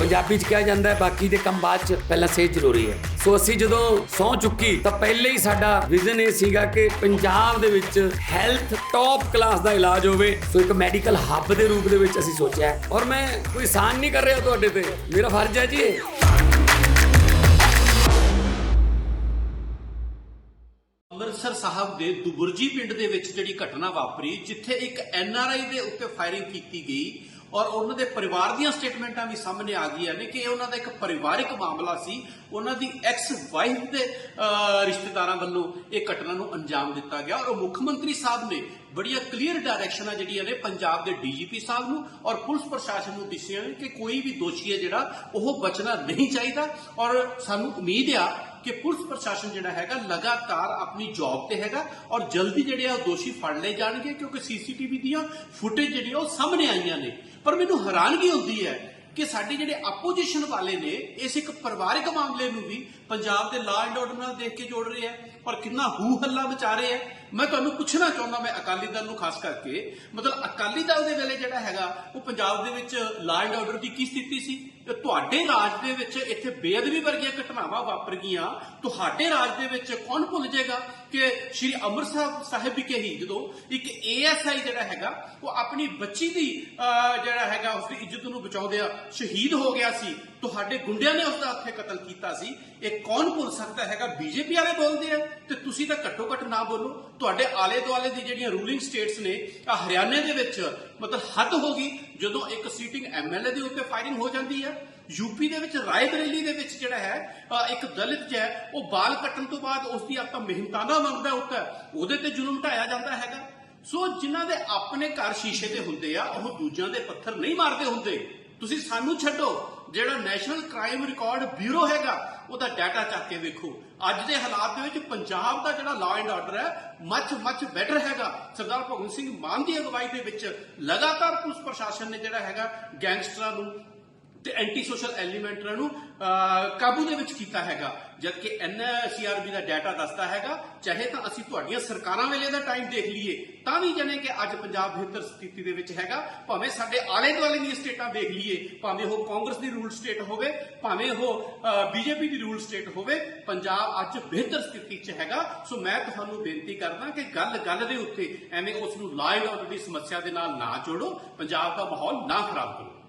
ਪੰਜਾਬੀ ਚ ਕਿਹਾ ਜਾਂਦਾ ਹੈ, ਬਾਕੀ ਦੇ ਕੰਮ ਬਾਅਦ ਚ ਪਹਿਲਾਂ ਸਿਹਤ ਜ਼ਰੂਰੀ ਹੈ। ਸੋ ਅਸੀਂ ਜਦੋਂ ਸੌ ਚੁੱਕੀ, ਤਾਂ ਪਹਿਲੇ ਹੀ ਸਾਡਾ ਵਿਜ਼ਨ ਇਹ ਸੀਗਾ ਕਿ ਪੰਜਾਬ ਦੇ ਵਿੱਚ ਹੈਲਥ ਟੌਪ ਕਲਾਸ ਦਾ ਇਲਾਜ ਹੋਵੇ। ਸੋ ਇੱਕ ਮੈਡੀਕਲ ਹੱਬ ਦੇ ਰੂਪ ਦੇ ਵਿੱਚ ਅਸੀਂ ਸੋਚਿਆ ਔਰ ਮੈਂ ਕੋਈ ਸਾਨ ਨਹੀਂ ਕਰ ਰਿਹਾ ਤੁਹਾਡੇ ਤੇ। ਮੇਰਾ ਫਰਜ਼ ਹੈ ਜੀ ਅੰਮ੍ਰਿਤਸਰ ਸਾਹਿਬ ਦੇ ਦੁਬੁਰਜੀ ਪਿੰਡ ਦੇ ਵਿੱਚ ਜਿਹੜੀ ਘਟਨਾ ਵਾਪਰੀ, ਜਿੱਥੇ ਇੱਕ ਐਨ ਆਰ ਆਈ ਦੇ ਉੱਤੇ ਫਾਇਰਿੰਗ ਕੀਤੀ ਗਈ ਔਰ ਉਹਨਾਂ ਦੇ ਪਰਿਵਾਰ ਦੀਆਂ ਸਟੇਟਮੈਂਟਾਂ ਵੀ ਸਾਹਮਣੇ ਆ ਗਈਆਂ ਨੇ ਕਿ ਇਹ ਉਹਨਾਂ ਦਾ ਇੱਕ ਪਰਿਵਾਰਿਕ ਮਾਮਲਾ ਸੀ। ਉਹਨਾਂ ਦੀ ਐਕਸ ਵਾਈਫ ਦੇ ਰਿਸ਼ਤੇਦਾਰਾਂ ਵੱਲੋਂ ਇਹ ਘਟਨਾ ਨੂੰ ਅੰਜਾਮ ਦਿੱਤਾ ਗਿਆ ਔਰ ਮੁੱਖ ਮੰਤਰੀ ਸਾਹਿਬ ਨੇ ਬੜੀਆਂ ਕਲੀਅਰ ਡਾਇਰੈਕਸ਼ਨਾਂ ਜਿਹੜੀਆਂ ਨੇ ਪੰਜਾਬ ਦੇ ਡੀਜੀਪੀ ਸਾਹਿਬ ਨੂੰ ਔਰ ਪੁਲਿਸ ਪ੍ਰਸ਼ਾਸਨ ਨੂੰ ਦਿੱਤੀਆਂ ਨੇ ਕਿ ਕੋਈ ਵੀ ਦੋਸ਼ੀ ਹੈ ਜਿਹੜਾ ਉਹ ਬਚਣਾ ਨਹੀਂ ਚਾਹੀਦਾ। ਔਰ ਸਾਨੂੰ ਉਮੀਦ ਆ ਕਿ ਪੁਲਿਸ ਪ੍ਰਸ਼ਾਸਨ ਜਿਹੜਾ ਹੈਗਾ ਲਗਾਤਾਰ ਆਪਣੀ ਜੌਬ ਤੇ ਹੈਗਾ ਔਰ ਜਲਦੀ ਜਿਹੜੇ ਆ ਉਹ ਦੋਸ਼ੀ ਫੜ ਲਏ ਜਾਣਗੇ ਕਿਉਂਕਿ ਸੀਸੀਟੀਵੀ ਦੀਆਂ ਫੁਟੇਜ ਜਿਹੜੀਆਂ ਉਹ ਸਾਹਮਣੇ ਆਈਆਂ ਨੇ। ਪਰ ਮੈਨੂੰ ਹੈਰਾਨਗੀ ਹੁੰਦੀ ਹੈ ਕਿ ਸਾਡੇ ਜਿਹੜੇ ਆਪੋਜੀਸ਼ਨ ਵਾਲੇ ਨੇ, ਇਸ ਇੱਕ ਪਰਿਵਾਰਿਕ ਮਾਮਲੇ ਨੂੰ ਵੀ ਪੰਜਾਬ ਦੇ ਲਾਅ ਐਂਡ ਆਰਡਰ ਨਾਲ ਦੇਖ ਕੇ ਜੋੜ ਰਹੇ ਆ। ਔਰ ਕਿੰਨਾ ਹੂ ਹੱਲਾ ਮਚਾ ਰਹੇ ਆ ਮੈਂ ਤੁਹਾਨੂੰ ਪੁੱਛਣਾ ਚਾਹੁੰਦਾ, ਮੈਂ ਅਕਾਲੀ ਦਲ ਨੂੰ ਖਾਸ ਕਰਕੇ, ਮਤਲਬ ਅਕਾਲੀ ਦਲ ਦੇ ਵੇਲੇ ਜਿਹੜਾ ਹੈਗਾ, ਉਹ ਪੰਜਾਬ ਦੇ ਵਿੱਚ ਲਾਅ ਐਂਡ ਆਰਡਰ ਦੀ ਕੀ ਸਥਿਤੀ ਸੀ? ਤੇ ਤੁਹਾਡੇ ਰਾਜ ਦੇ ਵਿੱਚ ਇੱਥੇ ਬੇਅਦਬੀ ਵਰਗੀਆਂ ਘਟਨਾਵਾਂ ਵਾਪਰ ਗਈਆਂ। ਤੁਹਾਡੇ ਰਾਜ ਦੇ ਵਿੱਚ ਕੌਣ ਭੁੱਲ ਜਾਏਗਾ ਕਿ ਸ਼੍ਰੀ ਅੰਮ੍ਰਿਤਸਰ ਸਾਹਿਬ ਵਿਖੇ ਹੀ ਜਦੋਂ ਇੱਕ ਏਐਸਆਈ ਜਿਹੜਾ ਹੈਗਾ, ਉਹ ਆਪਣੀ ਬੱਚੀ ਦੀ ਜਿਹੜਾ ਹੈਗਾ ਉਸ ਦੀ ਇੱਜ਼ਤ ਨੂੰ ਬਚਾਉਂਦਿਆਂ ਸ਼ਹੀਦ ਹੋ ਗਿਆ ਸੀ। ਤੁਹਾਡੇ ਗੁੰਡਿਆਂ ਨੇ ਉਸ ਦਾ ਉੱਥੇ ਕਤਲ ਕੀਤਾ ਸੀ। ਇਹ ਕੌਣ ਭੁੱਲ ਸਕਦਾ ਹੈਗਾ? ਬੀਜੇਪੀ ਵਾਲੇ ਬੋਲਦੇ ਆ ਤੇ ਤੁਸੀਂ ਤਾਂ ਘੱਟੋ ਘੱਟ ਨਾ ਬੋਲੋ। ਤੁਹਾਡੇ ਆਲੇ ਦੁਆਲੇ ਦੀ ਜਿਹੜੀਆਂ ਰੂਲਿੰਗ ਸਟੇਟਸ ਨੇ ਆ ਹਰਿਆਣੇ ਦੇ ਵਿੱਚ ਮਤਲਬ ਹੱਦ ਹੋ ਗਈ, ਜਦੋਂ ਇੱਕ ਸੀਟਿੰਗ ਐਮਐਲਏ ਦੇ ਉੱਤੇ ਫਾਇਰਿੰਗ ਹੋ ਜਾਂਦੀ ਹੈ ਯੂਪੀ ਦੇ ਵਿੱਚ ਰਾਏ ਬਰੇਲੀ ਦੇ ਵਿੱਚ ਜਿਹੜਾ ਹੈ ਇੱਕ ਦਲਿਤ ਜਿਹਾ, ਉਹ ਬਾਲ ਕੱਟਣ ਤੋਂ ਬਾਅਦ ਉਸ ਦੀ ਆਪਾਂ ਮਿਹਨਤਾਨਾ ਮੰਗਦਾ ਉੱਤੇ, ਉਹਦੇ ਤੇ ਜ਼ੁਲਮ ਢਾਇਆ ਜਾਂਦਾ ਹੈਗਾ। ਸੋ ਜਿਨ੍ਹਾਂ ਦੇ ਆਪਣੇ ਘਰ ਸ਼ੀਸ਼ੇ ਦੇ ਹੁੰਦੇ ਆ, ਉਹ ਦੂਜਿਆਂ ਦੇ ਪੱਥਰ ਨਹੀਂ ਮਾਰਦੇ ਹੁੰਦੇ। ਤੁਸੀਂ ਸਾਨੂੰ ਛੱਡੋ। ਜਿਹੜਾ ਨੈਸ਼ਨਲ ਕ੍ਰਾਈਮ ਰਿਕਾਰਡ ਬਿਊਰੋ ਹੈਗਾ, ਉਹਦਾ ਡਾਟਾ ਚੱਕ ਕੇ ਵੇਖੋ। ਅੱਜ ਦੇ ਹਾਲਾਤ ਦੇ ਵਿੱਚ ਪੰਜਾਬ ਦਾ ਜਿਹੜਾ ਲਾਅ ਐਂਡ ਆਰਡਰ ਹੈ ਮੱਚ ਮੱਚ ਬੈਟਰ ਹੈਗਾ। ਸਰਦਾਰ ਭਗਵੰਤ ਸਿੰਘ ਮਾਨ ਦੀ ਅਗਵਾਈ ਦੇ ਵਿੱਚ ਲਗਾਤਾਰ ਪੁਲਿਸ ਪ੍ਰਸ਼ਾਸਨ ਨੇ ਜਿਹੜਾ ਹੈਗਾ ਗੈਂਗਸਟਰਾਂ ਨੂੰ ਤੇ ਐਂਟੀ ਸੋਸ਼ਲ ਐਲੀਮੈਂਟਾਂ ਨੂੰ ਕਾਬੂ ਦੇ ਵਿੱਚ ਕੀਤਾ ਹੈਗਾ। ਜਦਕਿ ਐਨਸੀਆਰਬੀ ਦਾ ਡਾਟਾ ਦੱਸਦਾ ਹੈਗਾ, ਚਾਹੇ ਤਾਂ ਅਸੀਂ ਤੁਹਾਡੀਆਂ ਸਰਕਾਰਾਂ ਵੇਲੇ ਦਾ ਟਾਈਮ ਦੇਖ ਲਈਏ, ਤਾਂ ਵੀ ਜਣੇ ਕਿ ਅੱਜ ਪੰਜਾਬ ਬਿਹਤਰ ਸਥਿਤੀ ਦੇ ਵਿੱਚ ਹੈਗਾ। ਭਾਵੇਂ ਸਾਡੇ ਆਲੇ ਦੁਆਲੇ ਦੀਆਂ ਸਟੇਟਾਂ ਦੇਖ ਲਈਏ, ਭਾਵੇਂ ਉਹ ਕਾਂਗਰਸ ਦੀ ਰੂਲ ਸਟੇਟ ਹੋਵੇ, ਭਾਵੇਂ ਉਹ ਬੀਜੇਪੀ ਦੀ ਰੂਲ ਸਟੇਟ ਹੋਵੇ, ਪੰਜਾਬ ਅੱਜ ਬਿਹਤਰ ਸਥਿਤੀ 'ਚ ਹੈਗਾ। ਸੋ ਮੈਂ ਤੁਹਾਨੂੰ ਬੇਨਤੀ ਕਰਦਾ ਕਿ ਗੱਲ ਗੱਲ ਦੇ ਉੱਤੇ ਐਵੇਂ ਉਸ ਨੂੰ ਲਾਅ ਐਂਡ ਆਰਡਰ ਦੀ ਸਮੱਸਿਆ ਦੇ ਨਾਲ ਨਾ ਜੋੜੋ, ਪੰਜਾਬ ਦਾ ਮਾਹੌਲ ਨਾ ਖਰਾਬ ਕਰੋ।